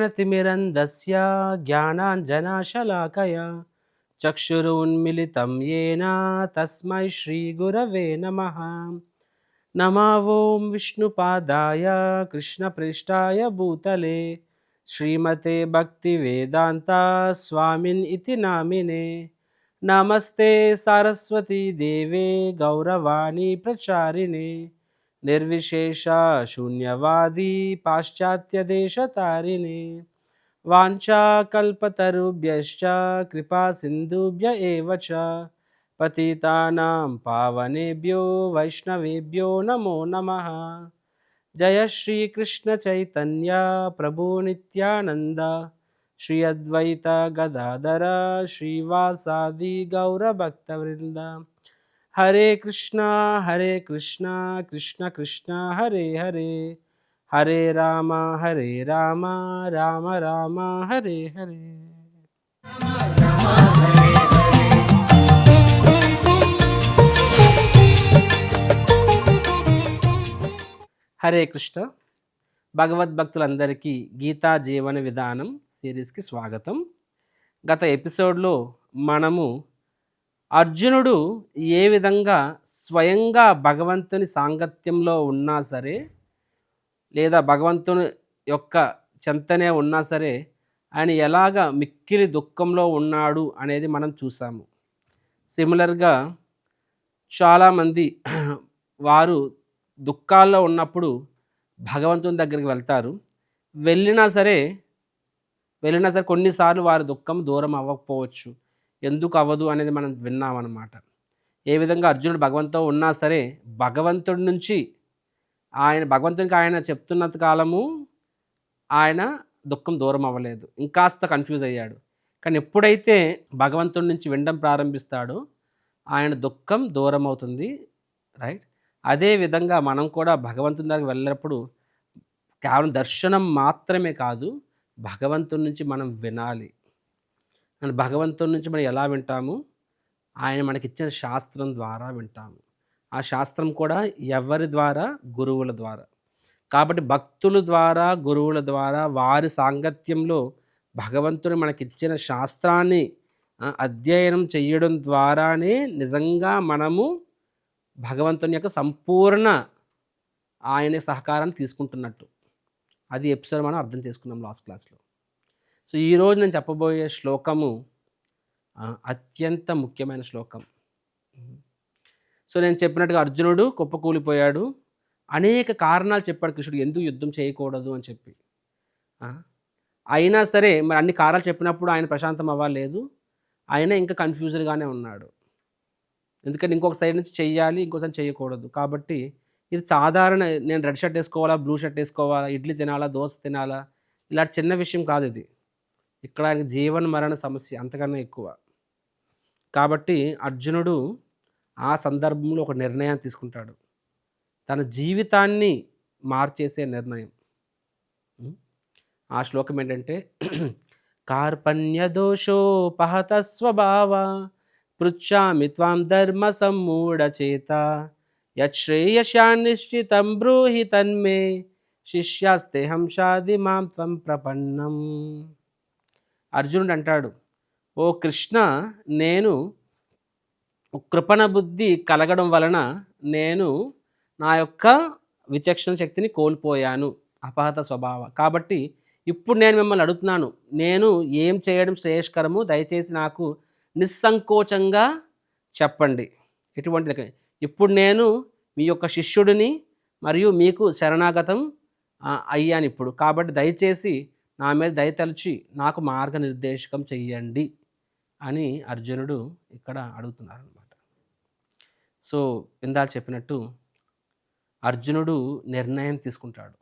ॐ अज्ञानतिमिरन्दस्य ज्ञानाञ्जनाशलाकया चक्षुरुन्मिलितं येन तस्मै श्रीगुरवे नमः। नमा ॐ विष्णुपादाय, कृष्णपृष्ठाय भूतले। श्रीमते भक्तिवेदान्ता स्वामिन् इति नामिने। नमस्ते सारस्वती देवे, गौरवाणी प्रचारिणे। నిర్విశేష శూన్యవాది పాశ్చాత్య దేశ తారిణి వాంఛా కల్పతరుభ్యశ్చ కృపా సింధుభ్య ఏవచ పతితానాం పావనేభ్యో వైష్ణవేభ్యో నమో నమ. జయ శ్రీకృష్ణ చైతన్య ప్రభు నిత్యానంద. శ్రీ అద్వైత గదాధర శ్రీవాసాది గౌరభక్తవృంద. హరే కృష్ణ హరే కృష్ణ కృష్ణ కృష్ణ హరే హరే. హరే రామ హరే రామ రామ రామ హరే హరే. హరే కృష్ణ. భగవద్భక్తులందరికీ గీతా జీవన విధానం సిరీస్కి స్వాగతం. గత ఎపిసోడ్లో మనము అర్జునుడు ఏ విధంగా స్వయంగా భగవంతుని సాంగత్యంలో ఉన్నా సరే లేదా భగవంతుని యొక్క చెంతనే ఉన్నా సరే ఆయన ఎలాగ మిక్కిలి దుఃఖంలో ఉన్నాడు అనేది మనం చూసాము. సిమిలర్గా చాలామంది వారు దుఃఖాల్లో ఉన్నప్పుడు భగవంతుని దగ్గరికి వెళ్తారు. వెళ్ళినా సరే వెళ్ళినా సరే కొన్నిసార్లు వారి దుఃఖం దూరం అవ్వకపోవచ్చు. ఎందుకు అవ్వదు అనేది మనం విన్నామన్నమాట. ఏ విధంగా అర్జునుడు భగవంతుతో ఉన్నా సరే భగవంతుడి నుంచి ఆయన భగవంతునికి ఆయన చెప్తున్నంత కాలము ఆయన దుఃఖం దూరం అవ్వలేదు. ఇంకాస్త కన్ఫ్యూజ్ అయ్యాడు. కానీ ఎప్పుడైతే భగవంతుడి నుంచి వినడం ప్రారంభిస్తాడో ఆయన దుఃఖం దూరం అవుతుంది. రైట్? అదే విధంగా మనం కూడా భగవంతుని దగ్గరికి వెళ్ళినప్పుడు కేవలం దర్శనం మాత్రమే కాదు భగవంతుడి నుంచి మనం వినాలి. అని భగవంతుడి నుంచి మనం ఎలా వింటాము? ఆయన మనకిచ్చిన శాస్త్రం ద్వారా వింటాము. ఆ శాస్త్రం కూడా ఎవరి ద్వారా? గురువుల ద్వారా. కాబట్టి భక్తుల ద్వారా గురువుల ద్వారా వారి సాంగత్యంలో భగవంతుని మనకిచ్చిన శాస్త్రాన్ని అధ్యయనం చేయడం ద్వారానే నిజంగా మనము భగవంతుని యొక్క సంపూర్ణ ఆయన సహకారాన్ని తీసుకుంటున్నట్టు. అది ఎపిసోడ్ మనం అర్థం చేసుకున్నాం లాస్ట్ క్లాస్లో. సో ఈరోజు నేను చెప్పబోయే శ్లోకము అత్యంత ముఖ్యమైన శ్లోకం. సో నేను చెప్పినట్టుగా అర్జునుడు కుప్పకూలిపోయాడు. అనేక కారణాలు చెప్పాడు కృష్ణుడు ఎందుకు యుద్ధం చేయకూడదు అని చెప్పి. అయినా సరే మరి అన్ని కారణాలు చెప్పినప్పుడు ఆయన ప్రశాంతం అవ్వలేదు. ఆయన ఇంకా కన్ఫ్యూజన్గానే ఉన్నాడు. ఎందుకంటే ఇంకొక సైడ్ నుంచి చెయ్యాలి ఇంకోసారి చేయకూడదు. కాబట్టి ఇది సాధారణ నేను రెడ్ షర్ట్ వేసుకోవాలా బ్లూ షర్ట్ వేసుకోవాలా ఇడ్లీ తినాలా దోశ తినాలా ఇలాంటి చిన్న విషయం కాదు ఇది. ఇక్కడ ఆయన జీవన మరణ సమస్య అంతకన్నా ఎక్కువ. కాబట్టి అర్జునుడు ఆ సందర్భంలో ఒక నిర్ణయం తీసుకుంటాడు. తన జీవితాన్ని మార్చేసే నిర్ణయం. ఆ శ్లోకం ఏంటంటే కార్పణ్య దోషోపహత స్వభావ పృచ్ఛామి త్వాం ధర్మ సమ్మూఢచేత యశ్రేయశాన్నిశ్చితం బ్రూహి తన్మే శిష్యాస్తే హంషాది మాం త్వం ప్రపన్నం. అర్జునుడు అంటాడు ఓ కృష్ణ నేను కృపణ బుద్ధి కలగడం వలన నేను నా యొక్క విచక్షణ శక్తిని కోల్పోయాను అపహత స్వభావ. కాబట్టి ఇప్పుడు నేను మిమ్మల్ని అడుగుతున్నాను నేను ఏం చేయడం శ్రేయస్కరము? దయచేసి నాకు నిస్సంకోచంగా చెప్పండి. ఎటువంటి ఇప్పుడు నేను మీ యొక్క శిష్యుడిని మరియు మీకు శరణాగతం అయ్యాను ఇప్పుడు. కాబట్టి దయచేసి నా మీద దయతలిచి నాకు మార్గనిర్దేశకం చెయ్యండి అని అర్జునుడు ఇక్కడ అడుగుతున్నారు అనమాట సో ఇందాక చెప్పినట్టు అర్జునుడు నిర్ణయం తీసుకుంటాడు.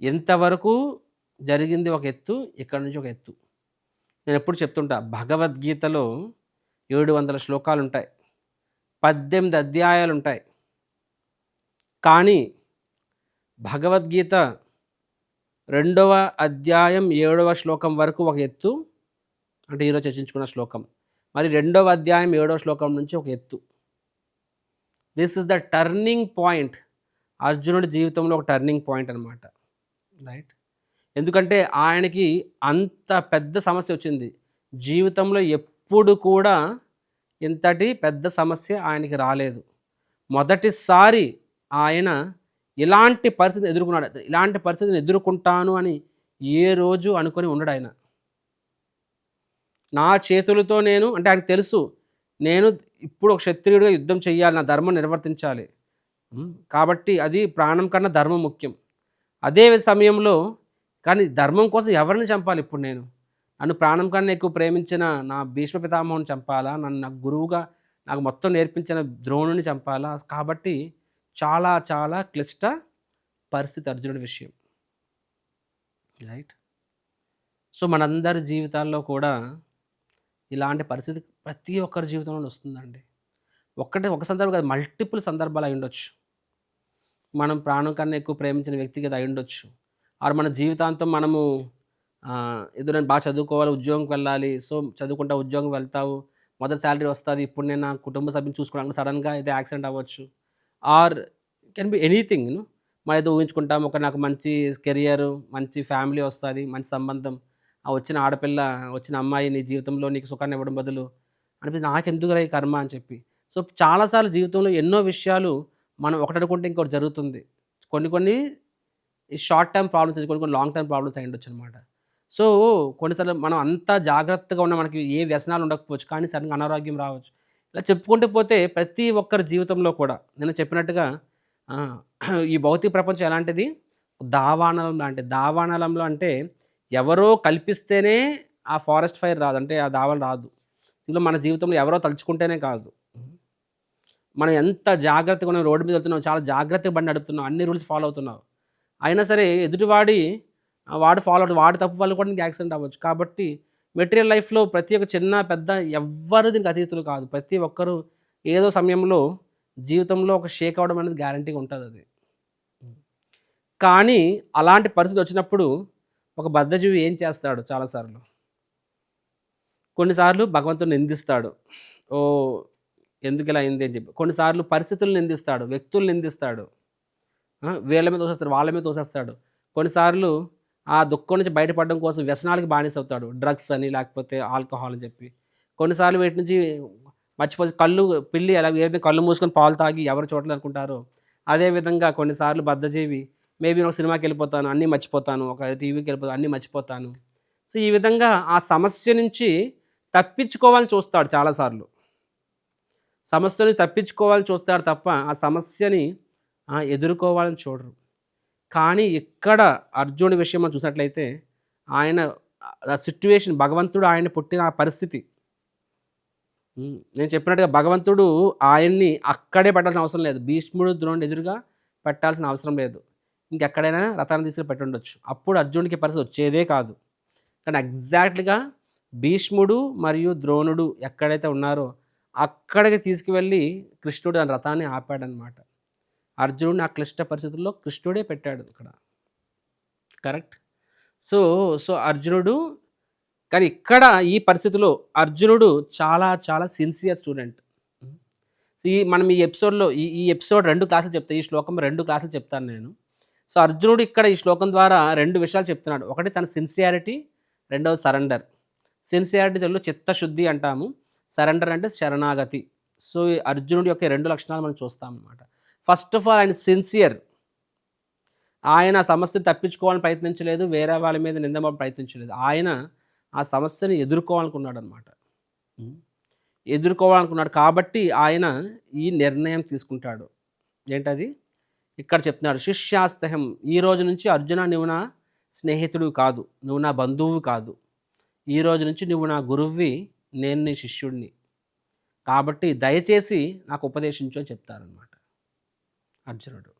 ఎంతవరకు జరిగింది ఒక ఎత్తు ఇక్కడ నుంచి ఒక ఎత్తు? నేను ఎప్పుడు చెప్తుంటా భగవద్గీతలో ఏడు వందల శ్లోకాలు ఉంటాయి పద్దెనిమిది అధ్యాయాలు ఉంటాయి కానీ భగవద్గీత రెండవ అధ్యాయం ఏడవ శ్లోకం వరకు ఒక ఎత్తు. అంటే ఈరోజు చర్చించుకున్న శ్లోకం. మరి రెండవ అధ్యాయం ఏడవ శ్లోకం నుంచి ఒక ఎత్తు. This is the turning point అర్జునుడి జీవితంలో ఒక టర్నింగ్ పాయింట్ అనమాట రైట్ ఎందుకంటే ఆయనకి అంత పెద్ద సమస్య వచ్చింది. జీవితంలో ఎప్పుడు కూడా ఇంతటి పెద్ద సమస్య ఆయనకి రాలేదు. మొదటిసారి ఆయన ఇలాంటి పరిస్థితిని ఎదుర్కొన్నాడు. ఇలాంటి పరిస్థితిని ఎదుర్కొంటాను అని ఏ రోజు అనుకొని ఉండడు ఆయన. నా చేతులతో నేను అంటే ఆయనకు తెలుసు నేను ఇప్పుడు ఒక క్షత్రియుడిగా యుద్ధం చేయాలి నా ధర్మం నిర్వర్తించాలి. కాబట్టి అది ప్రాణం కన్నా ధర్మం ముఖ్యం. అదే సమయంలో కానీ ధర్మం కోసం ఎవరిని చంపాలి ఇప్పుడు నేను? నన్ను ప్రాణం కన్నా ఎక్కువ ప్రేమించిన నా భీష్మ పితామహుని చంపాలా? నన్ను నాకు గురువుగా నాకు మొత్తం నేర్పించిన ద్రోణుని చంపాలా? కాబట్టి చాలా చాలా క్లిష్ట పరిస్థితి అర్జునుడి విషయం. రైట్? సో మనందరి జీవితాల్లో కూడా ఇలాంటి పరిస్థితి ప్రతి ఒక్కరి జీవితంలో వస్తుందండి. ఒక్కటే ఒక సందర్భం కాదు మల్టిపుల్ సందర్భాలు అయి ఉండొచ్చు. మనం ప్రాణం కన్నా ఎక్కువ ప్రేమించిన వ్యక్తికి అది అయి ఉండొచ్చు. ఆరు మన జీవితాంతం మనము ఏదో నేను బాగా చదువుకోవాలి ఉద్యోగంకి వెళ్ళాలి సో చదువుకుంటా ఉద్యోగం వెళ్తావు మొదటి శాలరీ వస్తుంది ఇప్పుడు నేను నా కుటుంబ సభ్యుని చూసుకోవడానికి సడన్గా అయితే యాక్సిడెంట్ అవ్వచ్చు. ఆర్ కెన్ బి ఎనీథింగ్ మనం ఏదో ఊహించుకుంటాం ఒక నాకు మంచి కెరియర్ మంచి ఫ్యామిలీ వస్తుంది మంచి సంబంధం ఆ వచ్చిన ఆడపిల్ల వచ్చిన అమ్మాయి నీ జీవితంలో నీకు సుఖాన్ని ఇవ్వడం బదులు అనిపించి నాకెందుకు ఈ కర్మ అని చెప్పి. సో చాలాసార్లు జీవితంలో ఎన్నో విషయాలు మనం ఒకటనుకుంటే ఇంకోటి జరుగుతుంది. కొన్ని కొన్ని షార్ట్ టర్మ్ ప్రాబ్లమ్స్ కొన్ని కొన్ని లాంగ్ టర్మ్ ప్రాబ్లమ్స్ అయి ఉండొచ్చు అనమాట సో కొన్నిసార్లు మనం అంత జాగ్రత్తగా ఉన్న మనకి ఏ వ్యసనాలు ఉండకపోవచ్చు కానీ సడన్గా అనారోగ్యం రావచ్చు. ఇలా చెప్పుకుంటూ పోతే ప్రతి ఒక్కరి జీవితంలో కూడా నేను చెప్పినట్టుగా ఈ భౌతిక ప్రపంచం ఎలాంటిది? దావానలం లాంటి దావానలంలో అంటే ఎవరో కల్పిస్తేనే ఆ ఫారెస్ట్ ఫైర్ రాదు అంటే ఆ దావలు రాదు. ఇందులో మన జీవితంలో ఎవరో తలుచుకుంటేనే కాదు. మనం ఎంత జాగ్రత్తగా ఉన్నాం రోడ్డు మీద వెళ్తున్నాం చాలా జాగ్రత్తగా బండి నడుపుతున్నాం అన్ని రూల్స్ ఫాలో అవుతున్నావు అయినా సరే ఎదుటివాడి వాడు ఫాలో అవుతుంది వాడి తప్పు వల్ల కూడా నీకు యాక్సిడెంట్ అవ్వచ్చు. కాబట్టి మెటీరియల్ లైఫ్లో ప్రతి ఒక్క చిన్న పెద్ద ఎవ్వరు దీనికి అతీతులు కాదు. ప్రతి ఒక్కరు ఏదో సమయంలో జీవితంలో ఒక షేక్ అవడం అనేది గ్యారంటీగా ఉంటుంది అది. కానీ అలాంటి పరిస్థితి వచ్చినప్పుడు ఒక బద్ధజీవి ఏం చేస్తాడు చాలాసార్లు? కొన్నిసార్లు భగవంతుని నిందిస్తాడు. ఓ ఎందుకు ఇలా అయింది అని చెప్పి. కొన్నిసార్లు పరిస్థితులు నిందిస్తాడు వ్యక్తులు నిందిస్తాడు. వీళ్ళ మీద తోసేస్తాడు వాళ్ళ మీద తోసేస్తాడు. కొన్నిసార్లు ఆ దుఃఖం నుంచి బయటపడడం కోసం వ్యసనాలకి బానిస అవుతాడు. డ్రగ్స్ అని లేకపోతే ఆల్కహాల్ అని చెప్పి. కొన్నిసార్లు వీటి నుంచి మర్చిపోతే కళ్ళు పిల్లి ఎలా ఏదైతే కళ్ళు మూసుకొని పాలు తాగి ఎవరు చూడలేదు అనుకుంటారో అదేవిధంగా కొన్నిసార్లు బద్దజీవి మేబీ ఒక సినిమాకి వెళ్ళిపోతాను అన్నీ మర్చిపోతాను ఒక టీవీకి వెళ్ళిపోతాను అన్నీ మర్చిపోతాను. సో ఈ విధంగా ఆ సమస్య నుంచి తప్పించుకోవాలని చూస్తాడు చాలాసార్లు. సమస్యని తప్పించుకోవాలని చూస్తాడు తప్ప ఆ సమస్యని ఎదుర్కోవాలని చూడరు. కానీ ఇక్కడ అర్జునుడి విషయం మనం చూసినట్లయితే ఆయన ఆ భగవంతుడు ఆయన పుట్టిన ఆ పరిస్థితి. నేను చెప్పినట్టుగా భగవంతుడు ఆయన్ని అక్కడే పెట్టాల్సిన అవసరం లేదు. భీష్ముడు ద్రోణుడు ఎదురుగా పెట్టాల్సిన అవసరం లేదు. ఇంకెక్కడైనా రథాన్ని తీసుకుని పెట్టుండొచ్చు అప్పుడు అర్జునుడికి పరిస్థితి వచ్చేదే కాదు. కానీ ఎగ్జాక్ట్గా భీష్ముడు మరియు ద్రోణుడు ఎక్కడైతే ఉన్నారో అక్కడికి తీసుకువెళ్ళి కృష్ణుడు ఆ రథాన్ని ఆపాడనమాట అర్జునుడిని ఆ క్లిష్ట పరిస్థితుల్లో కృష్ణుడే పెట్టాడు ఇక్కడ. కరెక్ట్? సో సో అర్జునుడు కానీ ఇక్కడ ఈ పరిస్థితిలో అర్జునుడు చాలా చాలా సిన్సియర్ స్టూడెంట్. ఈ మనం ఈ ఎపిసోడ్లో ఈ ఈ ఎపిసోడ్ రెండు క్లాసులు చెప్తాను ఈ శ్లోకం రెండు క్లాసులు చెప్తాను నేను. సో అర్జునుడు ఇక్కడ ఈ శ్లోకం ద్వారా రెండు విషయాలు చెప్తున్నాడు. ఒకటి తన సిన్సియారిటీ రెండవ సరెండర్. సిన్సియారిటీ తెలుగు చిత్తశుద్ధి అంటాము. సరెండర్ అంటే శరణాగతి. సో అర్జునుడి యొక్క రెండు లక్షణాలు మనం చూస్తాం అన్నమాట. ఫస్ట్ ఆఫ్ ఆల్ ఆయన సిన్సియర్. ఆయన సమస్యను తప్పించుకోవాలని ప్రయత్నించలేదు వేరే వాళ్ళ మీద నిందమని ప్రయత్నించలేదు. ఆయన ఆ సమస్యని ఎదుర్కోవాలనుకున్నాడు అనమాట ఎదుర్కోవాలనుకున్నాడు కాబట్టి ఆయన ఈ నిర్ణయం తీసుకుంటాడు. ఏంటది? ఇక్కడ చెప్తున్నాడు శిష్యాస్తహం ఈ రోజు నుంచి అర్జున నువ్వు నా స్నేహితుడు కాదు నువ్వు నా బంధువు కాదు. ఈ రోజు నుంచి నువ్వు నా గురువువి నేను నీ శిష్యుడిని కాబట్టి దయచేసి నాకు ఉపదేశించు అని చెప్తారనమాట అర్జునుడు.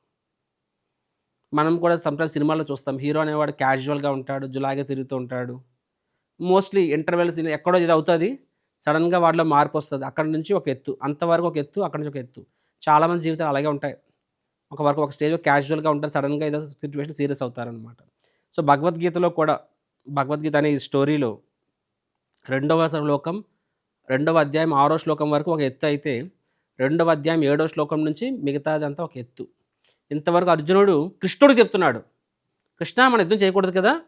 మనం కూడా సమ్టైమ్స్ సినిమాలో చూస్తాం హీరో అనేవాడు క్యాజువల్గా ఉంటాడు జులాగా తిరుగుతూ ఉంటాడు. మోస్ట్లీ ఇంటర్వెల్స్ ఎక్కడో ఇది అవుతుంది సడన్గా వాడిలో మార్పు వస్తుంది. అక్కడ నుంచి ఒక ఎత్తు అంతవరకు ఒక ఎత్తు అక్కడ నుంచి ఒక ఎత్తు. చాలామంది జీవితాలు అలాగే ఉంటాయి. ఒక వరకు ఒక స్టేజ్లో క్యాజువల్గా ఉంటారు సడన్గా ఏదో సిచ్యువేషన్ సీరియస్ అవుతారనమాట సో భగవద్గీతలో కూడా భగవద్గీత అనే ఈ స్టోరీలో రెండవ శ్లోకం రెండవ అధ్యాయం ఆరో శ్లోకం వరకు ఒక ఎత్తు అయితే రెండవ అధ్యాయం ఏడో శ్లోకం నుంచి మిగతాదంతా ఒక ఎత్తు. ఇంతవరకు అర్జునుడు కృష్ణుడు చెప్తున్నాడు. కృష్ణ మన యుద్ధం చేయకూడదు కదా?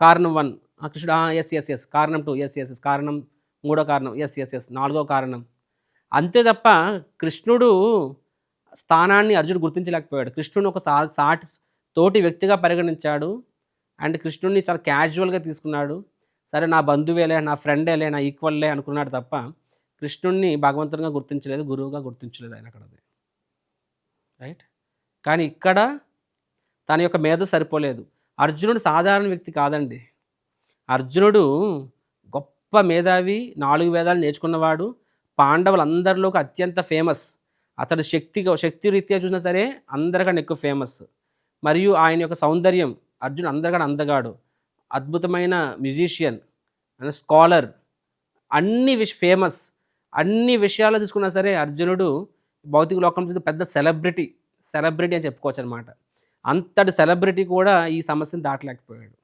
కారణం వన్. కృష్ణుడు ఎస్ ఎస్ ఎస్ కారణం టూ ఎస్ ఎస్ ఎస్ కారణం మూడో కారణం. ఎస్ ఎస్ ఎస్ నాలుగో కారణం. అంతే తప్ప కృష్ణుడు స్థానాన్ని అర్జునుడు గుర్తించలేకపోయాడు. కృష్ణుని ఒక సా సాటి తోటి వ్యక్తిగా పరిగణించాడు. అండ్ కృష్ణుడిని చాలా క్యాజువల్గా తీసుకున్నాడు. సరే నా బంధువేలే నా ఫ్రెండేలే నా ఈక్వల్లే అనుకున్నాడు తప్ప కృష్ణుడిని భగవంతునిగా గుర్తించలేదు గురువుగా గుర్తించలేదు ఆయన అక్కడ రైట్ కానీ ఇక్కడ తన యొక్క మేధ సరిపోలేదు. అర్జునుడు సాధారణ వ్యక్తి కాదండి. అర్జునుడు గొప్ప మేధావి నాలుగు వేదాలు నేర్చుకున్నవాడు పాండవులందరిలోకి అత్యంత ఫేమస్ అతడు శక్తి శక్తి రీత్యా చూసినా సరే అందరికన్నా ఎక్కువ ఫేమస్ మరియు ఆయన యొక్క సౌందర్యం అర్జున్ అందరికన్నా అందగాడు. అద్భుతమైన మ్యూజిషియన్ అండ్ స్కాలర్ అన్ని విష్ ఫేమస్ అన్ని విషయాలు చూసుకున్నా సరే అర్జునుడు భౌతిక లోకం చూస్తే పెద్ద సెలబ్రిటీ సెలబ్రిటీ అని చెప్పుకోవచ్చు అనమాట అంతటి సెలబ్రిటీ కూడా ఈ సమస్యను దాటలేకపోయాడు.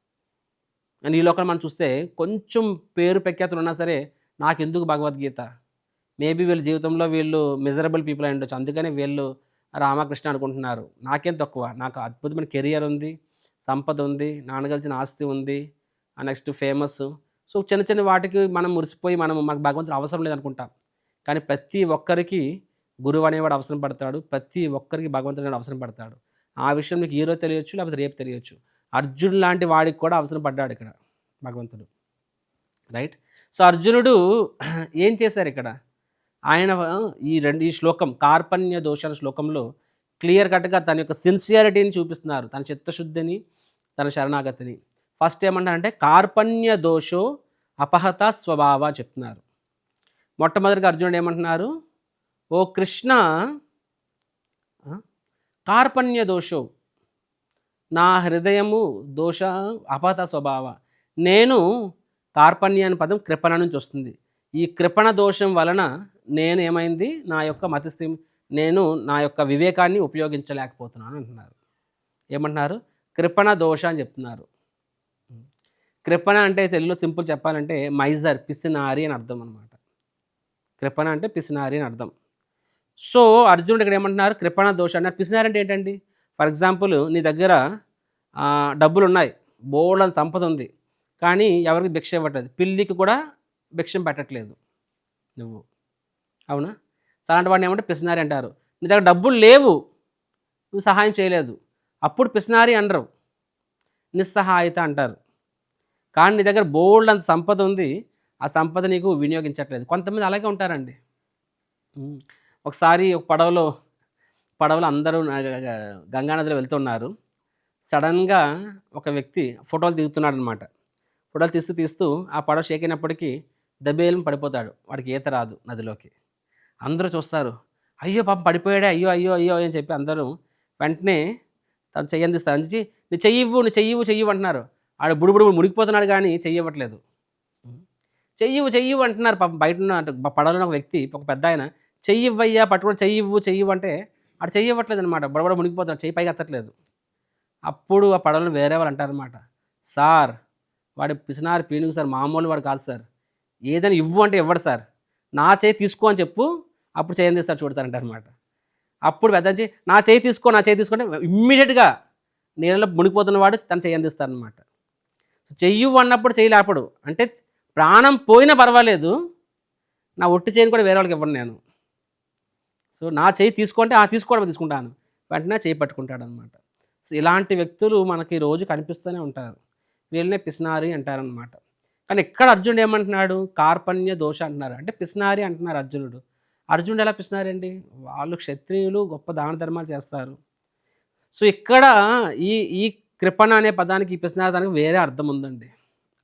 అండ్ ఈ లోకం మనం చూస్తే కొంచెం పేరు ప్రఖ్యాతులు ఉన్నా సరే నాకెందుకు భగవద్గీత? మేబీ వీళ్ళ జీవితంలో వీళ్ళు మిజరబుల్ పీపుల్ అయి ఉండొచ్చు అందుకని వీళ్ళు రామకృష్ణ అనుకుంటున్నారు. నాకేం తక్కువ. నాకు అద్భుతమైన కెరియర్ ఉంది సంపద ఉంది నాన్నగలిచిన ఆస్తి ఉంది నెక్స్ట్ ఫేమస్ సో చిన్న చిన్న వాటికి మనం మురిసిపోయి మనం మాకు భగవంతుడు అవసరం లేదనుకుంటాం. కానీ ప్రతి ఒక్కరికి గురువు అనేవాడు అవసరం పడతాడు. ప్రతి ఒక్కరికి భగవంతుడు అనేవాడు అవసరం పడతాడు. ఆ విషయం నీకు ఈరోజు తెలియచ్చు లేకపోతే రేపు తెలియచ్చు. అర్జున్ లాంటి వాడికి కూడా అవసరం పడ్డాడు ఇక్కడ భగవంతుడు. రైట్? సో అర్జునుడు ఏం చేశారు ఇక్కడ? ఆయన ఈ రెండు ఈ శ్లోకం కార్పణ్య దోషాల శ్లోకంలో క్లియర్ కట్గా తన యొక్క సిన్సియారిటీని చూపిస్తున్నారు. తన చిత్తశుద్ధిని తన శరణాగతిని. ఫస్ట్ ఏమంటారంటే కార్పణ్య దోషో అపహత స్వభావ చెప్తున్నారు. మొట్టమొదటిగా అర్జునుడు ఏమంటున్నారు? ఓ కృష్ణ కార్పణ్య దోషో నా హృదయము దోష అపహత స్వభావ నేను కార్పణ్య అనే పదం కృపణ నుంచి వస్తుంది. ఈ కృపణ దోషం వలన నేను ఏమైంది? నా యొక్క మతస్థి నేను నా యొక్క వివేకాన్ని ఉపయోగించలేకపోతున్నాను అంటున్నారు. ఏమంటున్నారు? కృపణ దోష అని చెప్తున్నారు. కృపణ అంటే తెలుగులో సింపుల్ చెప్పాలంటే మైజర్ పిసినారి అని అర్థం అనమాట కృపణ అంటే పిసినారి అని అర్థం. సో అర్జునుడు ఇక్కడ ఏమంటున్నారు? కృపణ దోష అన్నారు. పిసినారి అంటే ఏంటండి? ఫర్ ఎగ్జాంపుల్ నీ దగ్గర డబ్బులు ఉన్నాయి బోల్డ్ సంపద ఉంది. కానీ ఎవరికి భిక్ష ఇవ్వట్లేదు. పిల్లికి కూడా భిక్షం పెట్టట్లేదు. నువ్వు. అవునా? సో అలాంటి వాడిని ఏమంటే పిసినారి అంటారు. నీ దగ్గర డబ్బులు లేవు. నువ్వు సహాయం చేయలేదు. అప్పుడు పిసినారి అనరు. నిస్సహాయత అంటారు. కానీ నీ దగ్గర బోల్డ్ అంత సంపద ఉంది ఆ సంపద నీకు వినియోగించట్లేదు. కొంతమంది అలాగే ఉంటారండి. ఒకసారి ఒక పడవలో పడవలో అందరూ గంగానదిలో వెళ్తున్నారు. సడన్గా ఒక వ్యక్తి ఫోటోలు దిగుతున్నాడు అనమాట ఫోటోలు తీస్తూ తీస్తూ ఆ పడవ షేక్ అయినప్పటికీ దబేలం పడిపోతాడు. వాడికి ఈత రాదు నదిలోకి. అందరూ చూస్తారు. అయ్యో పాపం పడిపోయాడే అయ్యో అయ్యో అయ్యో అని చెప్పి అందరూ వెంటనే తను చెయ్యి అందిస్తారు అందించి నీ చెయ్యివ్వు నువ్వు చెయ్యివ్వు చెయ్యివ్వు అంటున్నారు. ఆడు బుడుబుడు మునిగిపోతున్నాడు కానీ చెయ్యవ్వట్లేదు చెయ్యవు చెయ్యివ్వు అంటున్నారు పాపం. బయట ఉన్న పడవలో ఒక వ్యక్తి ఒక పెద్ద ఆయన చెయ్యివ్వయ్యా పట్టుకుని చెయ్యివ్వు చెయ్యివ్వు అంటే ఆడు చెయ్యవ్వట్లేదు అనమాట బడబడ మునిగిపోతున్నాడు చెయ్యి పైకి ఎత్తట్లేదు. అప్పుడు ఆ పడవలను వేరే వాళ్ళు అంటారనమాట సార్ వాడి పిసినారు పీనుగు సార్ మామూలు వాడు కాదు సార్. ఏదైనా ఇవ్వు అంటే ఇవ్వడు సార్. నా చేయి తీసుకో అని చెప్పు అప్పుడు చేయండి సార్ చూడతారంటారనమాట అప్పుడు పెద్ద నా చేయి తీసుకో నా చేయి తీసుకుంటే ఇమ్మీడియట్గా నీళ్ళలో మునిగిపోతున్న వాడు తను చేయందిస్తారనమాట చెయ్యి అన్నప్పుడు చేయలేపడు అంటే ప్రాణం పోయినా పర్వాలేదు నా ఒట్టి చేయని కూడా వేరే వాళ్ళకి ఇవ్వను నేను. సో నా చేయి తీసుకుంటే ఆ తీసుకోవడం తీసుకుంటాను. వెంటనే చేయి పట్టుకుంటాడు అనమాట సో ఇలాంటి వ్యక్తులు మనకి రోజు కనిపిస్తూనే ఉంటారు. వీళ్ళనే పిసినారి అంటారనమాట. కానీ ఇక్కడ అర్జునుడు ఏమంటున్నాడు? కార్పణ్య దోష అంటున్నారు. అంటే పిసినారి అంటున్నారు అర్జునుడు. అర్జునుడు ఎలా పిసినారండి? అండి వాళ్ళు క్షత్రియులు గొప్ప దాన ధర్మాలు చేస్తారు. సో ఇక్కడ ఈ ఈ కృపణ అనే పదానికి ఈ దానికి వేరే అర్థం ఉందండి.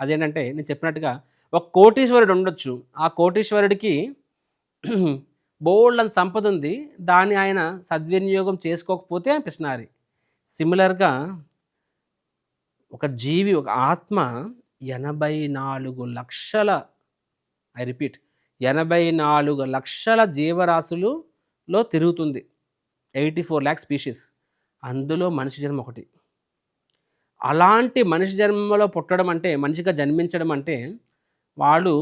అదేంటంటే నేను చెప్పినట్టుగా ఒక కోటీశ్వరుడు ఉండొచ్చు. ఆ కోటీశ్వరుడికి బోల్డ్ అని సంపద ఉంది. దాన్ని ఆయన సద్వినియోగం చేసుకోకపోతే పిసినారి సిమిలర్గా ఒక జీవి ఒక ఆత్మ ఎనభై నాలుగు లక్షల ఐ రిపీట్ ఎనభై నాలుగు లక్షల జీవరాశులులో తిరుగుతుంది. Eighty four lakh species. అందులో మనిషి జన్మ ఒకటి. అలాంటి మనిషి జన్మలో పుట్టడం అంటే మనిషిగా జన్మించడం అంటే వాళ్ళు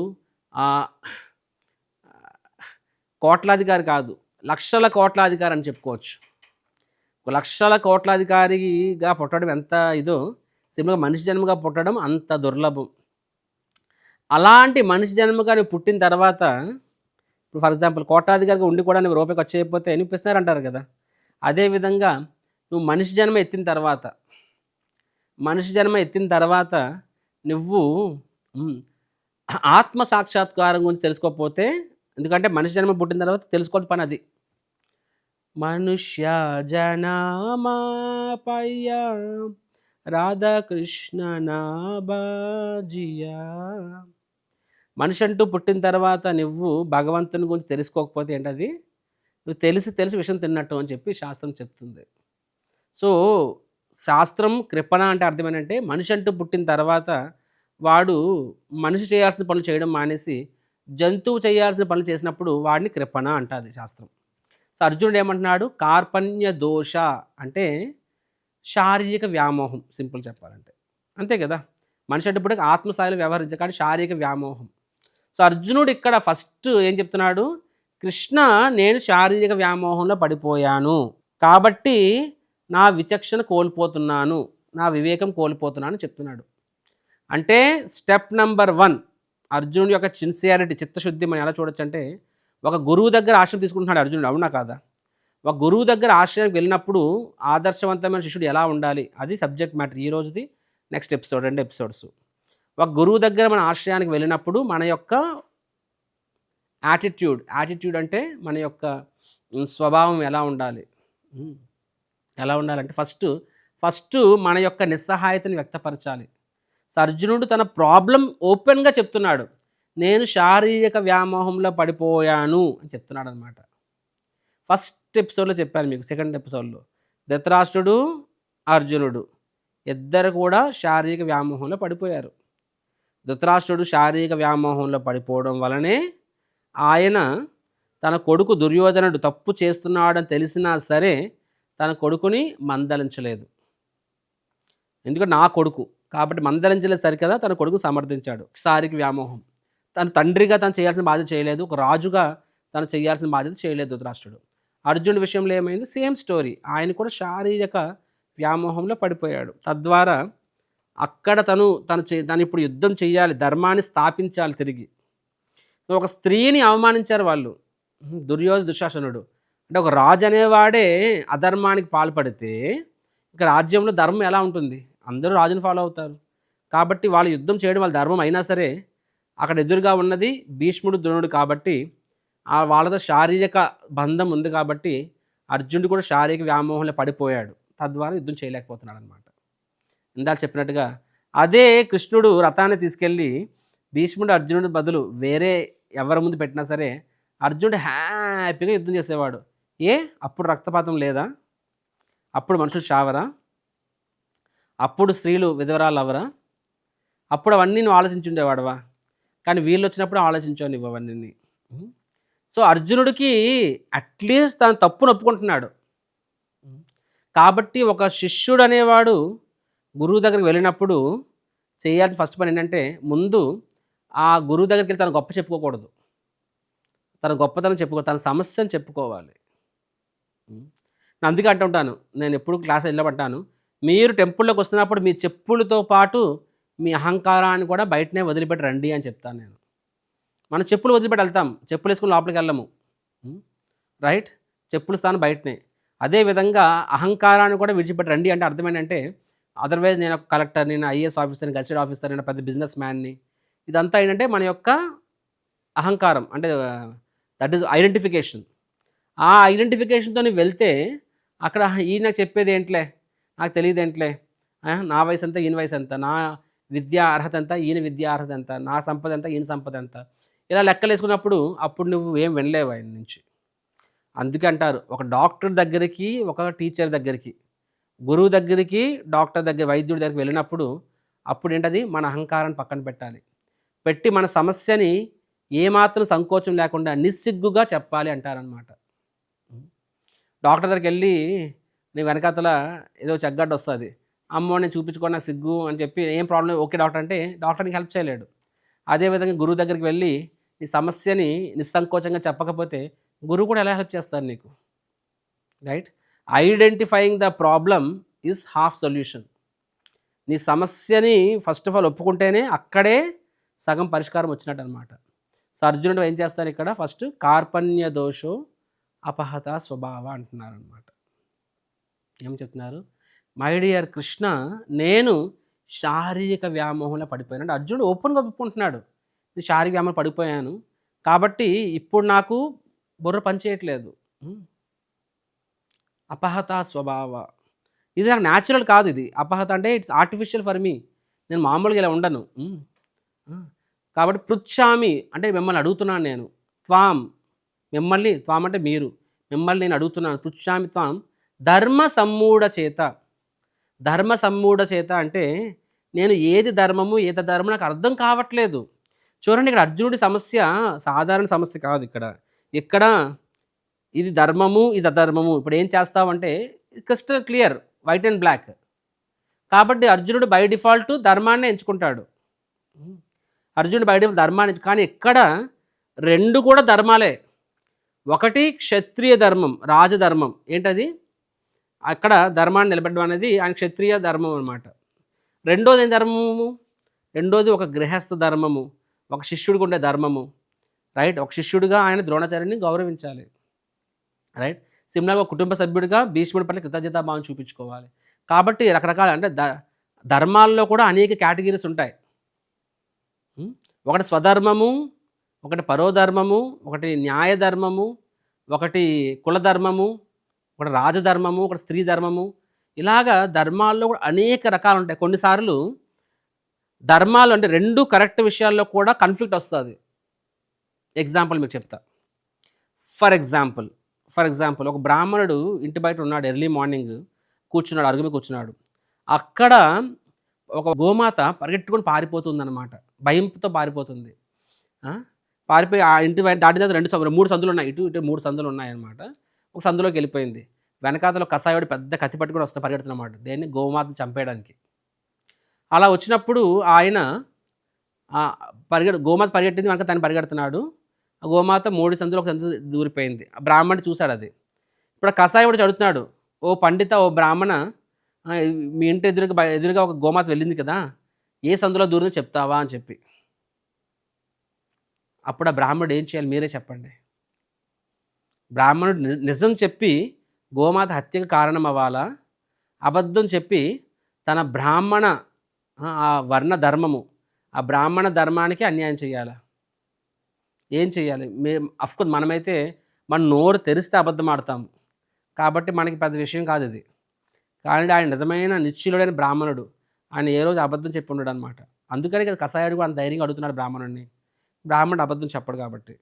కోట్లాధికారి కాదు లక్షల కోట్లాధికారి అని చెప్పుకోవచ్చు. లక్షల కోట్లాధికారిగా పుట్టడం ఎంత ఇదో సింపుల్గా మనిషి జన్మగా పుట్టడం అంత దుర్లభం. అలాంటి మనిషి జన్మగా నువ్వు పుట్టిన తర్వాత ఇప్పుడు ఫర్ ఎగ్జాంపుల్ కోటాధికారిగా ఉండి కూడా నువ్వు రూపాయికి వచ్చేయకపోతే అనిపిస్తున్నారంటారు కదా? అదేవిధంగా నువ్వు మనిషి జన్మ ఎత్తిన తర్వాత మనిషి జన్మ ఎత్తిన తర్వాత నువ్వు ఆత్మ సాక్షాత్కారం గురించి తెలుసుకోకపోతే ఎందుకంటే మనిషి జన్మ పుట్టిన తర్వాత తెలుసుకోని పని అది. మనుష్య జనామాపయ్య రాధాకృష్ణ నాబాజియా మనిషి అంటూ పుట్టిన తర్వాత నువ్వు భగవంతుని గురించి తెలుసుకోకపోతే ఏంటది? నువ్వు తెలిసి తెలిసి విషయం తిన్నట్టు అని చెప్పి శాస్త్రం చెప్తుంది. సో శాస్త్రం కృపణ అంటే అర్థం ఏంటంటే మనిషి అంటూ పుట్టిన తర్వాత వాడు మనిషి చేయాల్సిన పనులు చేయడం మానేసి జంతువు చేయాల్సిన పనులు చేసినప్పుడు వాడిని కృపణ అంటుంది శాస్త్రం. సో అర్జునుడు ఏమంటున్నాడు? కార్పణ్య దోష అంటే శారీరక వ్యామోహం సింపుల్ చెప్పాలంటే. అంతే కదా? మనిషి అంటే ఇప్పుడు ఆత్మస్థాయిలో వ్యవహరించే కానీ శారీరక వ్యామోహం. సో అర్జునుడు ఇక్కడ ఫస్ట్ ఏం చెప్తున్నాడు? కృష్ణ నేను శారీరక వ్యామోహంలో పడిపోయాను. కాబట్టి నా విచక్షణ కోల్పోతున్నాను నా వివేకం కోల్పోతున్నాను చెప్తున్నాడు. అంటే స్టెప్ నంబర్ వన్ అర్జునుడి యొక్క సిన్సియారిటీ చిత్తశుద్ధి మనం ఎలా చూడొచ్చు అంటే ఒక గురువు దగ్గర ఆశ్రయం తీసుకుంటున్నాడు అర్జునుడు అవునా కాదా? ఒక గురువు దగ్గర ఆశ్రయానికి వెళ్ళినప్పుడు ఆదర్శవంతమైన శిష్యుడు ఎలా ఉండాలి? అది సబ్జెక్ట్ మ్యాటర్ ఈ రోజుది. నెక్స్ట్ ఎపిసోడ్ రెండు ఎపిసోడ్స్. ఒక గురువు దగ్గర మన ఆశ్రయానికి వెళ్ళినప్పుడు మన యొక్క యాటిట్యూడ్ యాటిట్యూడ్ అంటే మన యొక్క స్వభావం ఎలా ఉండాలి? ఎలా ఉండాలంటే ఫస్ట్ ఫస్ట్ మన యొక్క నిస్సహాయతని వ్యక్తపరచాలి. అర్జునుడు తన ప్రాబ్లం ఓపెన్గా చెప్తున్నాడు. నేను శారీరక వ్యామోహంలో పడిపోయాను అని చెప్తున్నాడు అనమాట ఫస్ట్ ఎపిసోడ్లో చెప్పాను మీకు సెకండ్ ఎపిసోడ్లో. ధృతరాష్ట్రుడు అర్జునుడు ఇద్దరు కూడా శారీరక వ్యామోహంలో పడిపోయారు. ధృతరాష్ట్రుడు శారీరక వ్యామోహంలో పడిపోవడం వలనే ఆయన తన కొడుకు దుర్యోధనుడు తప్పు చేస్తున్నాడని తెలిసినా సరే తన కొడుకుని మందలించలేదు. ఎందుకంటే నా కొడుకు. కాబట్టి మందలించలేదు సరికదా తన కొడుకు సమర్థించాడు. సారికి వ్యామోహం. తన తండ్రిగా తను చేయాల్సిన బాధ్యత చేయలేదు. ఒక రాజుగా తను చేయాల్సిన బాధ్యత చేయలేదు ధృతరాష్ట్రుడు. అర్జునుడి విషయంలో ఏమైంది? Same story. ఆయన కూడా శారీరక వ్యామోహంలో పడిపోయాడు. తద్వారా అక్కడ తను తను చే తను ఇప్పుడు యుద్ధం చేయాలి ధర్మాన్ని స్థాపించాలి తిరిగి. ఒక స్త్రీని అవమానించారు వాళ్ళు. దుర్యోధ దుశాసనుడు అంటే ఒక రాజు అనేవాడే అధర్మానికి పాల్పడితే ఇంకా రాజ్యంలో ధర్మం ఎలా ఉంటుంది? అందరూ రాజుని ఫాలో అవుతారు. కాబట్టి వాళ్ళు యుద్ధం చేయడం వాళ్ళ ధర్మం అయినా సరే అక్కడ ఎదురుగా ఉన్నది భీష్ముడు ద్రోణుడు కాబట్టి వాళ్ళతో శారీరక బంధం ఉంది కాబట్టి అర్జునుడు కూడా శారీరక వ్యామోహంలో పడిపోయాడు. తద్వారా యుద్ధం చేయలేకపోతున్నాడు అనమాట ఇందాక చెప్పినట్టుగా అదే కృష్ణుడు రథాన్ని తీసుకెళ్ళి భీష్ముడు అర్జునుడి బదులు వేరే ఎవరి ముందు పెట్టినా సరే అర్జునుడు హ్యాపీగా యుద్ధం చేసేవాడు. ఏ? అప్పుడు రక్తపాతం లేదా? అప్పుడు మనుషులు చావరా? అప్పుడు స్త్రీలు విధవరాలు అవరా అప్పుడు అవన్నీ నువ్వు ఆలోచించుండేవాడవా? కానీ వీళ్ళు వచ్చినప్పుడు ఆలోచించావు నువ్వు అవన్నీ సో అర్జునుడికి అట్లీస్ట్ తను తప్పును ఒప్పుకుంటున్నాడు కాబట్టి ఒక శిష్యుడు అనేవాడు గురువు దగ్గరికి వెళ్ళినప్పుడు చేయాల్సిన ఫస్ట్ పని ఏంటంటే ముందు ఆ గురువు దగ్గరికి వెళ్ళి తన గొప్ప చెప్పుకోకూడదు. తన గొప్పతనం చెప్పుకో తన సమస్యను చెప్పుకోవాలి. అందుకే అంటుంటాను నేను ఎప్పుడు క్లాస్ వెళ్ళబట్టాను మీరు టెంపుల్లోకి వస్తున్నప్పుడు మీ చెప్పులతో పాటు మీ అహంకారాన్ని కూడా బయటనే వదిలిపెట్టి రండి అని చెప్తాను నేను. మనం చెప్పులు వదిలిపెట్టి వెళ్తాం చెప్పులు వేసుకుని లోపలికి వెళ్ళము. రైట్ చెప్పులు స్థానం బయటనే. అదే విధంగా అహంకారాన్ని కూడా విడిచిపెట్టి రండి అంటే అర్థం ఏంటంటే అదర్వైజ్ నేను ఒక కలెక్టర్ని నేను ఐఏఎస్ ఆఫీసర్ని గజెట్ ఆఫీసర్ నేను పెద్ద బిజినెస్ మ్యాన్ని ఇదంతా ఏంటంటే మన యొక్క అహంకారం. అంటే దట్ ఈస్ ఐడెంటిఫికేషన్ ఆ ఐడెంటిఫికేషన్తో వెళ్తే అక్కడ ఈయన చెప్పేది ఏంట్లే? నాకు తెలియదు ఏంట్లే? నా వయసు అంతా ఈయన వయసు ఎంత నా విద్యా అర్హత ఎంత ఈయన విద్యా అర్హత ఎంత నా సంపద ఎంత ఈయన సంపద ఎంత ఇలా లెక్కలు వేసుకున్నప్పుడు అప్పుడు నువ్వు ఏం వినలేవు ఆయన నుంచి. అందుకే అంటారు ఒక డాక్టర్ దగ్గరికి ఒక టీచర్ దగ్గరికి గురువు దగ్గరికి డాక్టర్ దగ్గర వైద్యుడి దగ్గరికి వెళ్ళినప్పుడు అప్పుడు ఏంటది? మన అహంకారాన్ని పక్కన పెట్టాలి. పెట్టి మన సమస్యని ఏమాత్రం సంకోచం లేకుండా నిస్సిగ్గుగా చెప్పాలి అంటారనమాట డాక్టర్ దగ్గరికి వెళ్ళి నీ వెనకాతల ఏదో చెగ్గడ్డ వస్తుంది. అమ్మో నేను చూపించుకోండి నాకు సిగ్గు అని చెప్పి ఏం ప్రాబ్లం ఓకే డాక్టర్ అంటే డాక్టర్కి హెల్ప్ చేయలేడు. అదేవిధంగా గురువు దగ్గరికి వెళ్ళి నీ సమస్యని నిస్సంకోచంగా చెప్పకపోతే గురువు కూడా ఎలా హెల్ప్ చేస్తారు నీకు? Right? Identifying the problem is half solution. నీ సమస్యని ఫస్ట్ ఆఫ్ ఆల్ ఒప్పుకుంటేనే అక్కడే సగం పరిష్కారం వచ్చినట్టు అనమాట సో అర్జునుడు ఏం చేస్తారు ఇక్కడ? ఫస్ట్ కార్పణ్య దోషో అపహత స్వభావ అంటున్నారు అనమాట ఏం చెప్తున్నారు? మై డియర్ కృష్ణ నేను శారీరక వ్యామోహంలో పడిపోయాను. అంటే అర్జునుడు ఓపెన్గా ఒప్పుకుంటున్నాడు. నేను శారీరక వ్యామోహం పడిపోయాను. కాబట్టి ఇప్పుడు నాకు బుర్ర పనిచేయట్లేదు అపహత స్వభావ. ఇది నాకు న్యాచురల్ కాదు ఇది. అపహత అంటే ఇట్స్ ఆర్టిఫిషియల్ ఫర్ మీ. నేను మామూలుగా ఇలా ఉండను. కాబట్టి పృచ్ఛామి అంటే మిమ్మల్ని అడుగుతున్నాను నేను. త్వాం. మిమ్మల్ని త్వాం అంటే మీరు మిమ్మల్ని నేను అడుగుతున్నాను పృచ్చామి త్వాం ధర్మ సమ్మూఢ చేత. ధర్మ సమ్మూఢ చేత అంటే నేను ఏది ధర్మము ఏది ధర్మం నాకు అర్థం కావట్లేదు. చూడండి ఇక్కడ అర్జునుడి సమస్య సాధారణ సమస్య కాదు ఇక్కడ. ఇక్కడ ఇది ధర్మము ఇది అధర్మము. ఇప్పుడు ఏం చేస్తావంటే crystal clear white and black. కాబట్టి అర్జునుడు బై డిఫాల్ట్ ధర్మాన్ని ఎంచుకుంటాడు. అర్జునుడు బై డిఫాల్ట్ ధర్మాన్ని కానీ ఇక్కడ రెండు కూడా ధర్మాలే. ఒకటి క్షత్రియ ధర్మం రాజధర్మం. ఏంటది? అక్కడ ధర్మాన్ని నిలబెట్టడం అనేది ఆయన క్షత్రియ ధర్మం అనమాట రెండోది ఏం ధర్మము? రెండోది ఒక గృహస్థ ధర్మము ఒక శిష్యుడికి ఉండే ధర్మము. రైట్? ఒక శిష్యుడిగా ఆయన ద్రోణాచార్యుని గౌరవించాలి. రైట్? సిమిలర్గా ఒక కుటుంబ సభ్యుడిగా భీష్ముడి పట్ల కృతజ్ఞతాభావం చూపించుకోవాలి. కాబట్టి రకరకాల అంటే ద ధర్మాల్లో కూడా అనేక కేటగిరీస్ ఉంటాయి. ఒకటి స్వధర్మము ఒకటి పరోధర్మము ఒకటి న్యాయధర్మము ఒకటి కులధర్మము ఒకటి రాజధర్మము ఒకటి స్త్రీ ధర్మము ఇలాగా ధర్మాల్లో కూడా అనేక రకాలు ఉంటాయి కొన్నిసార్లు ధర్మాలు అంటే రెండు కరెక్ట్ విషయాల్లో కూడా కన్ఫ్లిక్ట్ వస్తుంది. ఎగ్జాంపుల్ మీకు చెప్తా. ఫర్ ఎగ్జాంపుల్ ఫర్ ఎగ్జాంపుల్ ఒక బ్రాహ్మణుడు ఇంటి బయట ఉన్నాడు ఎర్లీ మార్నింగ్ కూర్చున్నాడు అరుగు మీద కూర్చున్నాడు. అక్కడ ఒక గోమాత పరిగెట్టుకొని పారిపోతుందన్నమాట. భయంతో పారిపోతుంది. పారిపోయి ఆ ఇంటి బయట దాటిన తర్వాత రెండు సందులు మూడు సందులు ఉన్నాయి. ఇటు ఇటు మూడు సందులు ఉన్నాయన్నమాట. ఒక సందులోకి వెళ్ళిపోయింది. వెనకాతలో కసాయుడు పెద్ద కత్తి పట్టుకొని వస్తే పరిగెడుతున్నమాట దేన్ని? గోమాతను చంపేయడానికి. అలా వచ్చినప్పుడు ఆయన ఆ, పరిగె గోమాత పరిగెట్టింది వెనక తను పరిగెడుతున్నాడు. ఆ గోమాత మూడు సందులు ఒక సందు దూరిపోయింది. ఆ బ్రాహ్మణుడు చూశాడు అది. ఇప్పుడు ఆ కసాయుడు చదువుతున్నాడు. ఓ పండిత ఓ బ్రాహ్మణ మీ ఇంటి ఎదురుగా ఎదురుగా ఒక గోమాత వెళ్ళింది కదా. ఏ సందులో దూరం చెప్తావా అని చెప్పి. అప్పుడు ఆ బ్రాహ్మణుడు ఏం చేయాలి? మీరే చెప్పండి. బ్రాహ్మణుడు నిజం చెప్పి గోమాత హత్యకు కారణం అవ్వాలా అబద్ధం చెప్పి తన బ్రాహ్మణ ఆ, వర్ణ ధర్మము ఆ బ్రాహ్మణ ధర్మానికి అన్యాయం చేయాలా ఏం చేయాలి మే అఫ్కోర్స్ మనమైతే మన నోరు తెరిస్తే అబద్ధం ఆడతాం కాబట్టి మనకి పెద్ద విషయం కాదు ఇది. కానీ ఆయన నిజమైన నిశ్చయుడైన బ్రాహ్మణుడు. ఆయన ఏ రోజు అబద్ధం చెప్పి ఉన్నాడు అనమాట అందుకని కదా కషాయుడు కూడా అంత ధైర్యంగా అడుగుతున్నాడు బ్రాహ్మణుడిని. బ్రాహ్మణుడు అబద్ధం చెప్పడు కాబట్టి.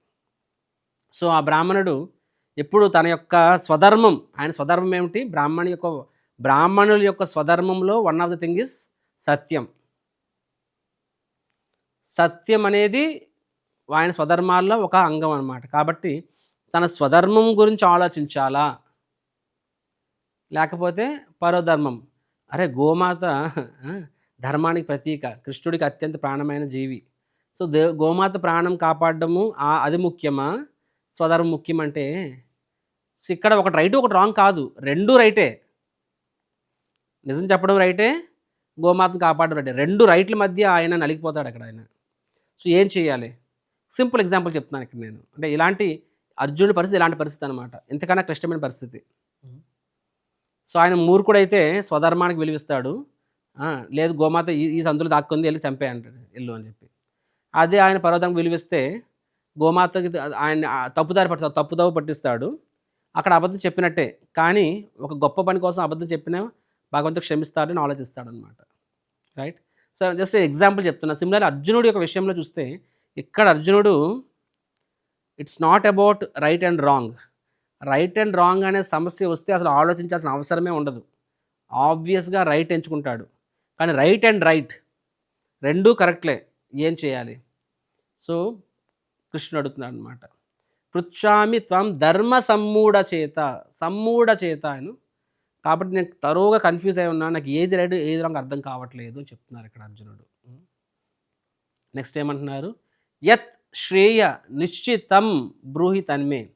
సో ఆ బ్రాహ్మణుడు ఎప్పుడు తన యొక్క స్వధర్మం ఆయన స్వధర్మం ఏమిటి? బ్రాహ్మణి యొక్క బ్రాహ్మణుల యొక్క స్వధర్మంలో one of the thing is సత్యం. సత్యం అనేది ఆయన స్వధర్మాల్లో ఒక అంగం అన్నమాట. కాబట్టి తన స్వధర్మం గురించి ఆలోచించాలా? లేకపోతే పరోధర్మం. అరే గోమాత ధర్మానికి ప్రతీక కృష్ణుడికి అత్యంత ప్రాణమైన జీవి. సో దే గోమాత ప్రాణం కాపాడడము ఆ- అది ముఖ్యమా? స్వధర్మం ముఖ్యమంటే సో ఇక్కడ ఒకటి రైట్ ఒకటి రాంగ్ కాదు. రెండు రైటే. నిజం చెప్పడం రైటే గోమాతను కాపాడడం రైటే. రెండు రైట్ల మధ్య ఆయన నలిగిపోతాడు అక్కడ ఆయన. సో ఏం చేయాలి? సింపుల్ ఎగ్జాంపుల్ చెప్తున్నాను ఇక్కడ నేను. అంటే ఇలాంటి అర్జునుడి పరిస్థితి ఇలాంటి పరిస్థితి అనమాట ఇంతకన్నా క్లిష్టమైన పరిస్థితి. సో ఆయన మూర్ఖుడైతే స్వధర్మానికి విలువిస్తాడు. లేదు గోమాత ఈ ఈ సందులో దాక్కుంది వెళ్ళి చంపే అంటాడు ఇల్లు అని చెప్పి. అదే ఆయన పర్వతం విలువిస్తే గోమాతకి ఆయన తప్పుదారి పట్టు తప్పుదవ పట్టిస్తాడు. అక్కడ అబద్ధం చెప్పినట్టే. కానీ ఒక గొప్ప పని కోసం అబద్ధం చెప్పినా భగవంతుడు క్షమిస్తాడని ఆలోచిస్తాడు అనమాట రైట్? సో జస్ట్ ఎగ్జాంపుల్ చెప్తున్నా. సిమిలర్ అర్జునుడి యొక్క విషయంలో చూస్తే ఇక్కడ అర్జునుడు it's not about right and wrong right and wrong అనే సమస్య వస్తే అసలు ఆలోచించాల్సిన అవసరమే ఉండదు. ఆబ్వియస్గా రైట్ ఎంచుకుంటాడు. కానీ రైట్ అండ్ రైట్ రెండూ కరెక్ట్లే ఏం చేయాలి? సో కృష్ణుడు అడుగుతున్నాడు అనమాట పృచ్ఛామి త్వం ధర్మ సమ్మూఢ చేత సమ్మూఢ చేత అను. కాబట్టి నేను తరువుగా కన్ఫ్యూజ్ అయి ఉన్నా నాకు ఏది రైట్ ఏది రాంగ్ అర్థం కావట్లేదు అని చెప్తున్నారు ఇక్కడ అర్జునుడు. నెక్స్ట్ ఏమంటున్నారు? యత్ శ్రేయ నిశ్చితం బ్రూహి తన్మే.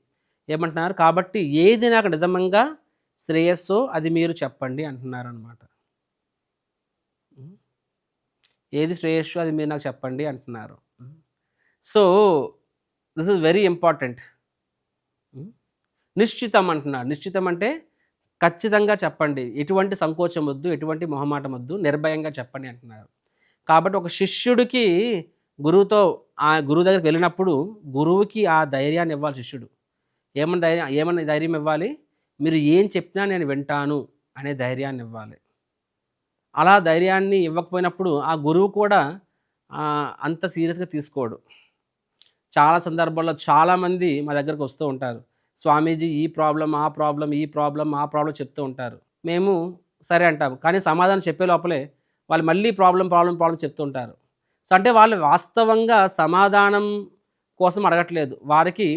ఏమంటున్నారు? కాబట్టి ఏది నాకు నిజమంగా శ్రేయస్సో అది మీరు చెప్పండి అంటున్నారు అనమాట ఏది శ్రేయస్సు అది మీరు నాకు చెప్పండి అంటున్నారు. So this is very important నిశ్చితం అంటున్నాడు నిశ్చితం అంటే ఖచ్చితంగా చెప్పండి. ఎటువంటి సంకోచం వద్దు ఎటువంటి మొహమాటం వద్దు నిర్భయంగా చెప్పండి అంటున్నారు. కాబట్టి ఒక శిష్యుడికి గురువుతో ఆ గురువు దగ్గరికి వెళ్ళినప్పుడు గురువుకి ఆ ధైర్యాన్ని ఇవ్వాలి శిష్యుడు. ఏమన్నా ధైర్యం ఏమన్నా ధైర్యం ఇవ్వాలి? మీరు ఏం చెప్పినా నేను వింటాను అనే ధైర్యాన్ని ఇవ్వాలి. అలా ధైర్యాన్ని ఇవ్వకపోయినప్పుడు ఆ గురువు కూడా అంత సీరియస్గా తీసుకోడు. చాలా సందర్భాల్లో చాలామంది మా దగ్గరకు వస్తూ ఉంటారు. స్వామీజీ ఈ ప్రాబ్లం ఆ ప్రాబ్లం ఈ ప్రాబ్లం ఆ ప్రాబ్లం చెప్తూ ఉంటారు. మేము సరే అంటాము కానీ సమాధానం చెప్పే లోపలే వాళ్ళు మళ్ళీ ప్రాబ్లం ప్రాబ్లం ప్రాబ్లం చెప్తూ ఉంటారు. సో అంటే వాళ్ళు వాస్తవంగా సమాధానం కోసం అడగట్లేదు. వారికి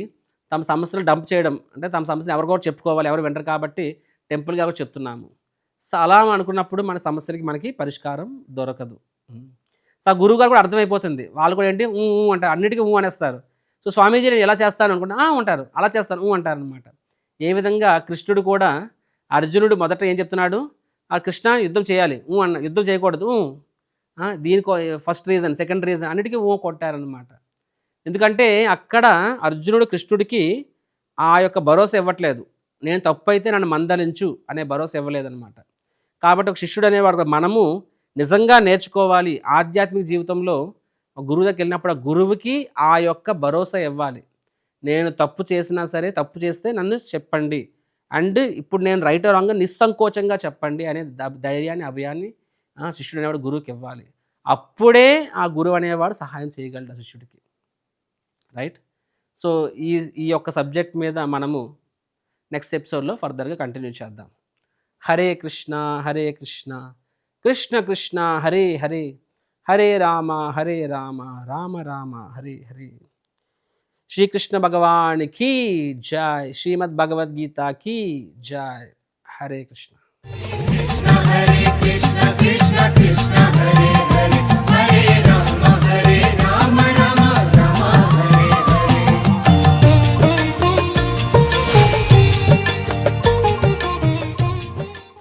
తమ సమస్యలు డంప్ చేయడం అంటే తమ సమస్యలు ఎవరికో చెప్పుకోవాలి. ఎవరు వింటారు కాబట్టి టెంపుల్గా కూడా చెప్తున్నాము. సో అలా అనుకున్నప్పుడు మన సమస్యలకి మనకి పరిష్కారం దొరకదు. సో ఆ గురువు గారు కూడా అర్థమైపోతుంది. వాళ్ళు కూడా ఏంటి? ఊ ఊ అంటారు. అన్నిటికీ ఊ అనేస్తారు. సో స్వామీజీ నేను ఎలా చేస్తాను అనుకుంటా? "ఆ, ఉంటారు. అలా చేస్తాను ఊ అంటారు అనమాట ఏ విధంగా కృష్ణుడు కూడా అర్జునుడు మొదట ఏం చెప్తున్నాడు? ఆ కృష్ణ యుద్ధం చేయాలి. ఊ అన్న యుద్ధం చేయకూడదు. ఊ. దీనికో ఫస్ట్ రీజన్ సెకండ్ రీజన్ అన్నిటికీ ఊ కొట్టారనమాట ఎందుకంటే అక్కడ అర్జునుడు కృష్ణుడికి ఆ యొక్క భరోసా ఇవ్వట్లేదు. నేను తప్పు అయితే నన్ను మందలించు అనే భరోసా ఇవ్వలేదన్నమాట. కాబట్టి ఒక శిష్యుడు అనేవాడు మనము నిజంగా నేర్చుకోవాలి. ఆధ్యాత్మిక జీవితంలో గురువు దగ్గరికి వెళ్ళినప్పుడు ఆ గురువుకి ఆ యొక్క భరోసా ఇవ్వాలి. నేను తప్పు చేసినా సరే తప్పు చేస్తే నన్ను చెప్పండి. అండ్ ఇప్పుడు నేను రైట్ రాంగ్ నిస్సంకోచంగా చెప్పండి అనే ధైర్యాన్ని అభయాన్ని శిష్యుడు అనేవాడు గురువుకి ఇవ్వాలి. అప్పుడే ఆ గురువు అనేవాడు సహాయం చేయగలడు శిష్యుడికి. రైట్ సో ఈ ఈ యొక్క సబ్జెక్ట్ మీద మనము నెక్స్ట్ ఎపిసోడ్లో ఫర్దర్గా కంటిన్యూ చేద్దాం. హరే కృష్ణ హరే కృష్ణ కృష్ణ కృష్ణ హరే హరే హరే రామ హరే రామ రామ రామ హరే హరే. శ్రీకృష్ణ భగవాన్ కీ జై శ్రీమద్ భగవద్గీత కీ జై హరే కృష్ణ. కృష్ణ కృష్ణ కృష్ణ కృష్ణ హరే.